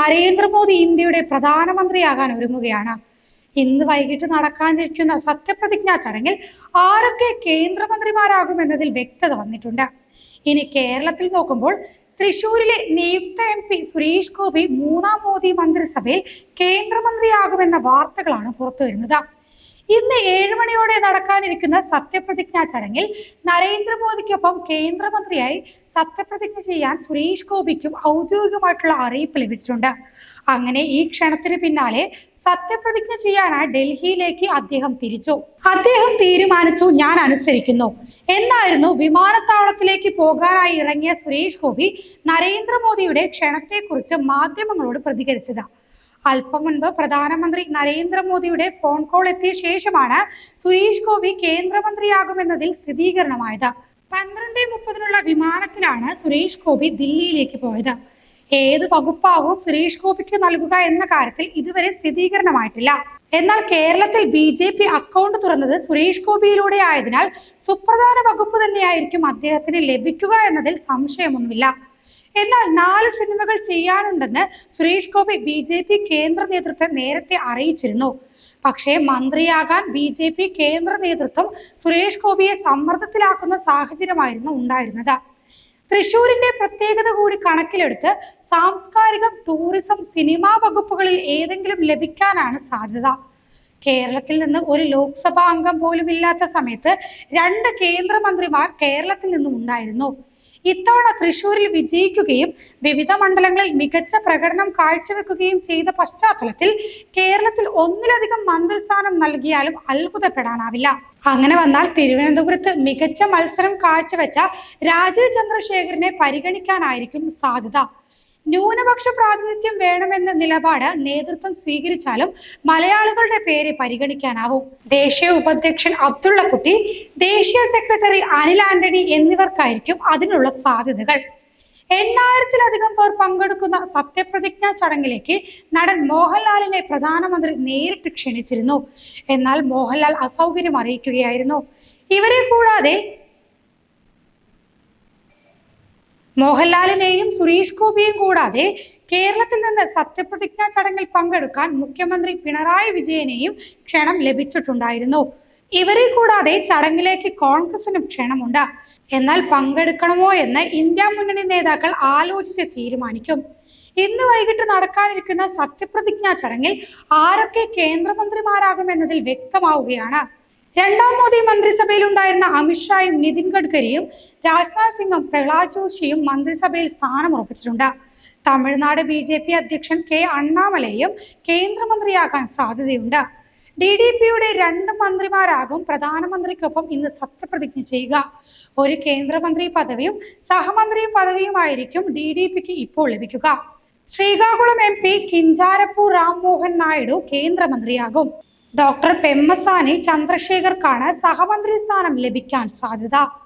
നരേന്ദ്രമോദി ഇന്ത്യയുടെ പ്രധാനമന്ത്രിയാകാൻ ഒരുങ്ങുകയാണ്. ഇന്ന് വൈകിട്ട് നടക്കാനിരിക്കുന്ന സത്യപ്രതിജ്ഞാ ചടങ്ങിൽ ആരൊക്കെ കേന്ദ്രമന്ത്രിമാരാകും എന്നതിൽ വ്യക്തത വന്നിട്ടുണ്ട്. ഇനി കേരളത്തിൽ നോക്കുമ്പോൾ തൃശൂരിലെ നിയുക്ത എം പി സുരേഷ് ഗോപി മൂന്നാം മോദി മന്ത്രിസഭയിൽ കേന്ദ്രമന്ത്രിയാകുമെന്ന വാർത്തകളാണ് പുറത്തുവരുന്നത്. ഇന്ന് ഏഴ് മണിയോടെ നടക്കാനിരിക്കുന്ന സത്യപ്രതിജ്ഞാ ചടങ്ങിൽ നരേന്ദ്രമോദിക്കൊപ്പം കേന്ദ്രമന്ത്രിയായി സത്യപ്രതിജ്ഞ ചെയ്യാൻ സുരേഷ് ഗോപിക്കും ഔദ്യോഗികമായിട്ടുള്ള അറിയിപ്പ് ലഭിച്ചിട്ടുണ്ട്. അങ്ങനെ ഈ ക്ഷണത്തിന് പിന്നാലെ സത്യപ്രതിജ്ഞ ചെയ്യാനായി ഡൽഹിയിലേക്ക് അദ്ദേഹം തിരിച്ചു. അദ്ദേഹം തീരുമാനിച്ചു ഞാൻ അനുസരിക്കുന്നു. എന്നായിരുന്നു വിമാനത്താവളത്തിലേക്ക് പോകാനായി ഇറങ്ങിയ സുരേഷ് ഗോപി നരേന്ദ്രമോദിയുടെ ക്ഷണത്തെക്കുറിച്ച് മാധ്യമങ്ങളോട് പ്രതികരിച്ചത്. അല്പം മുൻപ് പ്രധാനമന്ത്രി നരേന്ദ്രമോദിയുടെ ഫോൺ കോൾ എത്തിയ ശേഷമാണ് സുരേഷ് ഗോപി കേന്ദ്രമന്ത്രിയാകുമെന്നതിൽ സ്ഥിരീകരണമായത്. പന്ത്രണ്ട് മുപ്പതിനുള്ള വിമാനത്തിലാണ് സുരേഷ് ഗോപി ദില്ലിയിലേക്ക് പോയത്. ഏത് വകുപ്പാവും സുരേഷ് ഗോപിക്ക് നൽകുക എന്ന കാര്യത്തിൽ ഇതുവരെ സ്ഥിരീകരണമായിട്ടില്ല. എന്നാൽ കേരളത്തിൽ ബി ജെ പി അക്കൗണ്ട് തുറന്നത് സുരേഷ് ഗോപിയിലൂടെ ആയതിനാൽ സുപ്രധാന വകുപ്പ് തന്നെയായിരിക്കും അദ്ദേഹത്തിന് ലഭിക്കുക എന്നതിൽ സംശയമൊന്നുമില്ല. എന്നാൽ നാല് സിനിമകൾ ചെയ്യാനുണ്ടെന്ന് Suresh Gopi B J P കേന്ദ്ര നേതൃത്വം നേരത്തെ അറിയിച്ചിരുന്നു. പക്ഷേ മന്ത്രിയാകാൻ ബി ജെ പി കേന്ദ്ര നേതൃത്വം സുരേഷ് ഗോപിയെ സമ്മർദ്ദത്തിലാക്കുന്ന സാഹചര്യമായിരുന്നു ഉണ്ടായിരുന്നത്. തൃശൂരിന്റെ പ്രത്യേകത കൂടി കണക്കിലെടുത്ത് സാംസ്കാരികം ടൂറിസം സിനിമാ വകുപ്പുകളിൽ ഏതെങ്കിലും ലഭിക്കാനാണ് സാധ്യത. കേരളത്തിൽ നിന്ന് ഒരു ലോക്സഭാ അംഗം പോലും ഇല്ലാത്ത സമയത്ത് രണ്ട് കേന്ദ്രമന്ത്രിമാർ കേരളത്തിൽ നിന്നും ഉണ്ടായിരുന്നു. ഇത്തവണ തൃശൂരിൽ വിജയിക്കുകയും വിവിധ മണ്ഡലങ്ങളിൽ മികച്ച പ്രകടനം കാഴ്ചവെക്കുകയും ചെയ്ത പശ്ചാത്തലത്തിൽ കേരളത്തിൽ ഒന്നിലധികം മന്ത്രിസ്ഥാനം നൽകിയാലും അത്ഭുതപ്പെടാനാവില്ല. അങ്ങനെ വന്നാൽ തിരുവനന്തപുരത്ത് മികച്ച മത്സരം കാഴ്ചവെച്ച രാജീവ് ചന്ദ്രശേഖരനെ പരിഗണിക്കാനായിരിക്കും സാധ്യത. ന്യൂനപക്ഷ പ്രാതിനിധ്യം വേണമെന്ന നിലപാട് നേതൃത്വം സ്വീകരിച്ചാലും മലയാളികളുടെ പേര് പരിഗണിക്കാനാവും. ദേശീയ ഉപാധ്യക്ഷൻ അബ്ദുള്ളക്കുട്ടി ദേശീയ സെക്രട്ടറി അനിൽ ആന്റണി എന്നിവർക്കായിരിക്കും അതിനുള്ള സാധ്യതകൾ. എണ്ണായിരത്തിലധികം പേർ പങ്കെടുക്കുന്ന സത്യപ്രതിജ്ഞാ ചടങ്ങിലേക്ക് നടൻ മോഹൻലാലിനെ പ്രധാനമന്ത്രി നേരിട്ട് ക്ഷണിച്ചിരുന്നു. എന്നാൽ മോഹൻലാൽ അസൗകര്യം അറിയിക്കുകയായിരുന്നു. ഇവരെ കൂടാതെ മോഹൻലാലിനെയും സുരേഷ് ഗോപിയെയും കൂടാതെ കേരളത്തിൽ നിന്ന് സത്യപ്രതിജ്ഞാ ചടങ്ങിൽ പങ്കെടുക്കാൻ മുഖ്യമന്ത്രി പിണറായി വിജയനെയും ക്ഷണം ലഭിച്ചിട്ടുണ്ടായിരുന്നു. ഇവരെ കൂടാതെ ചടങ്ങിലേക്ക് കോൺഗ്രസിനും ക്ഷണമുണ്ട്. എന്നാൽ പങ്കെടുക്കണമോ എന്ന് ഇന്ത്യ മുന്നണി നേതാക്കൾ ആലോചിച്ച് തീരുമാനിക്കും. ഇന്ന് വൈകിട്ട് നടക്കാനിരിക്കുന്ന സത്യപ്രതിജ്ഞാ ചടങ്ങിൽ ആരൊക്കെ കേന്ദ്രമന്ത്രിമാരാകുമെന്നതിൽ വ്യക്തമാവുകയാണ്. രണ്ടാം മോദി മന്ത്രിസഭയിൽ ഉണ്ടായിരുന്ന അമിത്ഷായും നിതിൻ ഗഡ്കരിയും രാജ്നാഥ് സിംഗും പ്രഹ്ലാദ് ജോഷിയും മന്ത്രിസഭയിൽ സ്ഥാനം ഉറപ്പിച്ചിട്ടുണ്ട് തമിഴ്നാട് ബി ജെ പി അധ്യക്ഷൻ കെ അണ്ണാമലയും കേന്ദ്രമന്ത്രിയാകാൻ സാധ്യതയുണ്ട്. ഡി ഡി പിയുടെ രണ്ട് മന്ത്രിമാരാകും പ്രധാനമന്ത്രിക്കൊപ്പം ഇന്ന് സത്യപ്രതിജ്ഞ ചെയ്യുക. ഒരു കേന്ദ്രമന്ത്രി പദവിയും സഹമന്ത്രി പദവിയുമായിരിക്കും ഡി ഡി പിക്ക് ഇപ്പോൾ ലഭിക്കുക. ശ്രീകാകുളം എം പി കിഞ്ചാരപ്പൂർ രാംമോഹൻ നായിഡു കേന്ദ്രമന്ത്രിയാകും. ഡോക്ടർ പെമ്മസാനി ചന്ദ്രശേഖർക്കാണ് സഹമന്ത്രി സ്ഥാനം ലഭിക്കാൻ സാധ്യത.